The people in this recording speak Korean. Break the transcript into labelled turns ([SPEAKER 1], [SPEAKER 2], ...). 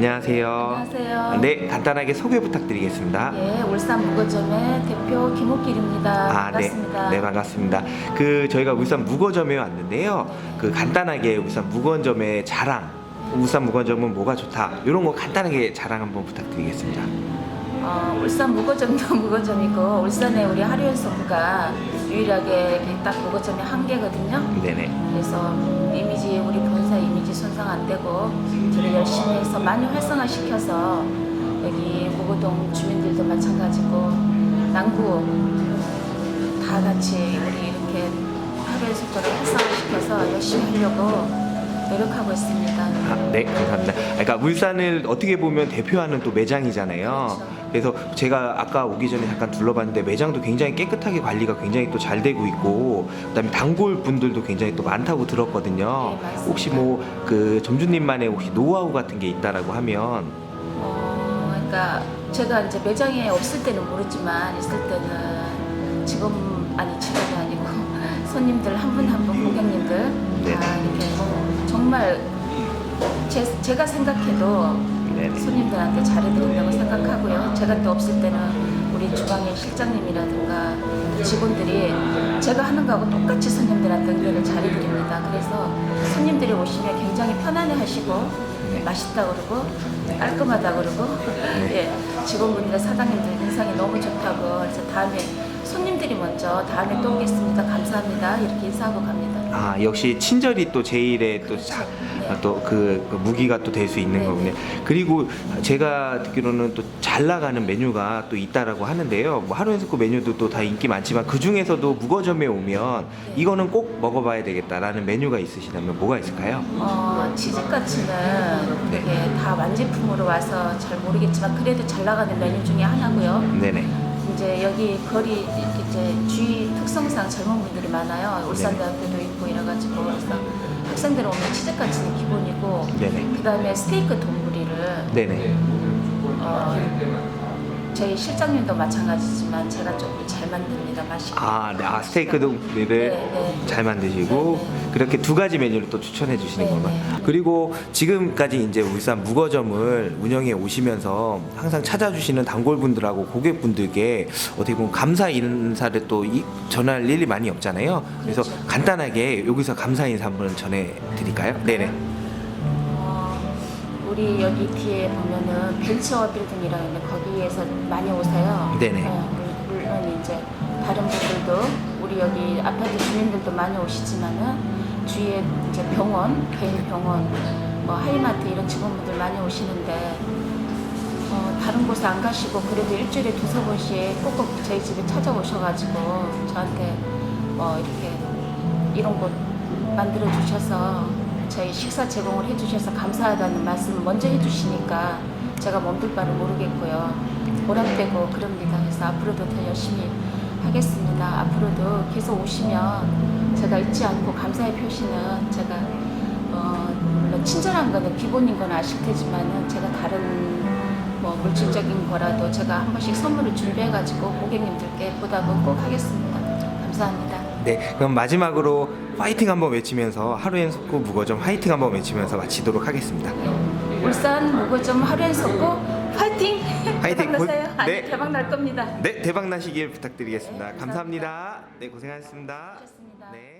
[SPEAKER 1] 안녕하세요.
[SPEAKER 2] 안녕하세요.
[SPEAKER 1] 네, 간단하게 소개 부탁드리겠습니다.
[SPEAKER 2] 예, 울산 무거점의 대표 김옥길입니다.
[SPEAKER 1] 아, 네.
[SPEAKER 2] 반갑습니다.
[SPEAKER 1] 네, 반갑습니다. 그 저희가 울산 무거점에 왔는데요. 그 간단하게 울산 무거점의 자랑, 울산 무거점은 뭐가 좋다. 이런 거 간단하게 자랑 한번 부탁드리겠습니다.
[SPEAKER 2] 어, 울산 무거점도 무거점이고 울산에 우리 하루연속부가 유일하게 이렇게 딱 무거점이 한 개거든요.
[SPEAKER 1] 네네.
[SPEAKER 2] 그래서 이미지 우리 본사 이미지 손상 안 되고 열심히 해서 많이 활성화시켜서 여기 무고동 주민들도 마찬가지고 남구 다 같이 우리 이렇게 하루의 속도를 활성화시켜서 열심히 하려고 노력하고 있습니다.
[SPEAKER 1] 아, 네, 감사합니다. 그러니까 울산을 어떻게 보면 대표하는 또 매장이잖아요.
[SPEAKER 2] 그렇죠.
[SPEAKER 1] 그래서 제가 아까 오기 전에 잠깐 둘러봤는데 매장도 굉장히 깨끗하게 관리가 굉장히 또 잘 되고 있고 그다음에 단골 분들도 굉장히 또 많다고 들었거든요.
[SPEAKER 2] 네.
[SPEAKER 1] 혹시 뭐 그 점주님만의 혹시 노하우 같은 게 있다라고 하면
[SPEAKER 2] 어, 그러니까 제가 이제 매장에 없을 때는 모르지만 있을 때는 지금 아니 지금이 아니고 손님들 한 분 한 분 고객님들
[SPEAKER 1] 네.
[SPEAKER 2] 다 이렇게 뭐 정말 제, 제가 생각해도
[SPEAKER 1] 네네.
[SPEAKER 2] 손님들한테 잘해드린다고 생각하고요. 제가 또 없을 때는 우리 주방의 실장님이라든가 직원들이 제가 하는 거하고 똑같이 손님들한테 응대를 잘해드립니다. 그래서 손님들이 오시면 굉장히 편안해 하시고
[SPEAKER 1] 네.
[SPEAKER 2] 맛있다 그러고 깔끔하다 그러고 예, 직원분들 사장님들 인상이 너무 좋다고 그래서 다음에 손님들이 먼저 다음에 또 오겠습니다. 감사합니다. 이렇게 인사하고 갑니다.
[SPEAKER 1] 아 역시 친절이 또 제일의
[SPEAKER 2] 네.
[SPEAKER 1] 또 또그 무기가 또 될 수 있는
[SPEAKER 2] 네.
[SPEAKER 1] 거군요. 그리고 제가 듣기로는 또 잘 나가는 메뉴가 또 있다라고 하는데요. 뭐 하루 연속 메뉴도 또 다 인기 많지만 그 중에서도 무거점에 오면
[SPEAKER 2] 네.
[SPEAKER 1] 이거는 꼭 먹어봐야 되겠다라는 메뉴가 있으시다면 뭐가 있을까요?
[SPEAKER 2] 어, 치즈까치는
[SPEAKER 1] 네.
[SPEAKER 2] 이게 다 완제품으로 와서 잘 모르겠지만 그래도 잘 나가는 메뉴 중에 하나고요.
[SPEAKER 1] 네네.
[SPEAKER 2] 이제 여기 거리 이제 주위 특성상 젊은 분들이 많아요.
[SPEAKER 1] 네.
[SPEAKER 2] 울산대학교도 있고 이래가지고 그래서 학생들 오면 치즈까치는 기본이고
[SPEAKER 1] 네네.
[SPEAKER 2] 그 다음에 스테이크 돈부리를
[SPEAKER 1] 네네.
[SPEAKER 2] 어, 저희 실장님도 마찬가지지만 제가 조금 잘 만듭니다. 맛있게.
[SPEAKER 1] 아, 네. 아 스테이크도 를
[SPEAKER 2] 네, 네.
[SPEAKER 1] 잘 만드시고
[SPEAKER 2] 네,
[SPEAKER 1] 그렇게 두 가지 메뉴를 또 추천해 주시는
[SPEAKER 2] 네,
[SPEAKER 1] 건가요?
[SPEAKER 2] 네.
[SPEAKER 1] 그리고 지금까지 이제 울산 무거점을 운영해 오시면서 항상 찾아주시는 단골분들하고 고객분들께 어떻게 보면 감사 인사를 또 이- 전할 일이 많이 없잖아요. 그래서
[SPEAKER 2] 그렇죠.
[SPEAKER 1] 간단하게 여기서 감사 인사 한번 전해 드릴까요? 네네.
[SPEAKER 2] 어, 우리 여기 뒤에 보면은 벤처 빌딩이라고 있는데 거기에서 많이 오세요.
[SPEAKER 1] 네네.
[SPEAKER 2] 어, 물- 물론 이제 다른 분들도 우리 여기 아파트 주민들도 많이 오시지만은 주위에 이제 병원, 개인 병원, 뭐 하이마트 이런 직원분들 많이 오시는데 어, 다른 곳에 안 가시고 그래도 일주일에 두세 번씩 꼭꼭 저희 집에 찾아오셔가지고 저한테 뭐 이렇게 이런 곳 만들어 주셔서 저희 식사 제공을 해주셔서 감사하다는 말씀을 먼저 해주시니까 제가 몸둘 바를 모르겠고요 보람되고 그럽니다. 그래서 앞으로도 더 열심히 하겠습니다. 앞으로도 계속 오시면 제가 잊지 않고 감사의 표시는 제가 어, 물론 친절한 거는 기본인 건 아실 테지만은 제가 다른 뭐 물질적인 거라도 제가 한 번씩 선물을 준비해 가지고 고객님들께 보답은 꼭 하겠습니다. 감사합니다.
[SPEAKER 1] 네, 그럼 마지막으로 화이팅 한번 외치면서 하루엔 속고 무거점 화이팅 한번 외치면서 마치도록 하겠습니다.
[SPEAKER 2] 울산 무거점 하루엔 속고!
[SPEAKER 1] 화이팅!
[SPEAKER 2] 대박 나세요?
[SPEAKER 1] 고-
[SPEAKER 2] 아니
[SPEAKER 1] 네.
[SPEAKER 2] 대박 날 겁니다.
[SPEAKER 1] 네, 대박 나시길 부탁드리겠습니다.
[SPEAKER 2] 네,
[SPEAKER 1] 감사합니다.
[SPEAKER 2] 감사합니다.
[SPEAKER 1] 네, 고생하셨습니다.
[SPEAKER 2] 수고하셨습 니다.
[SPEAKER 1] 네.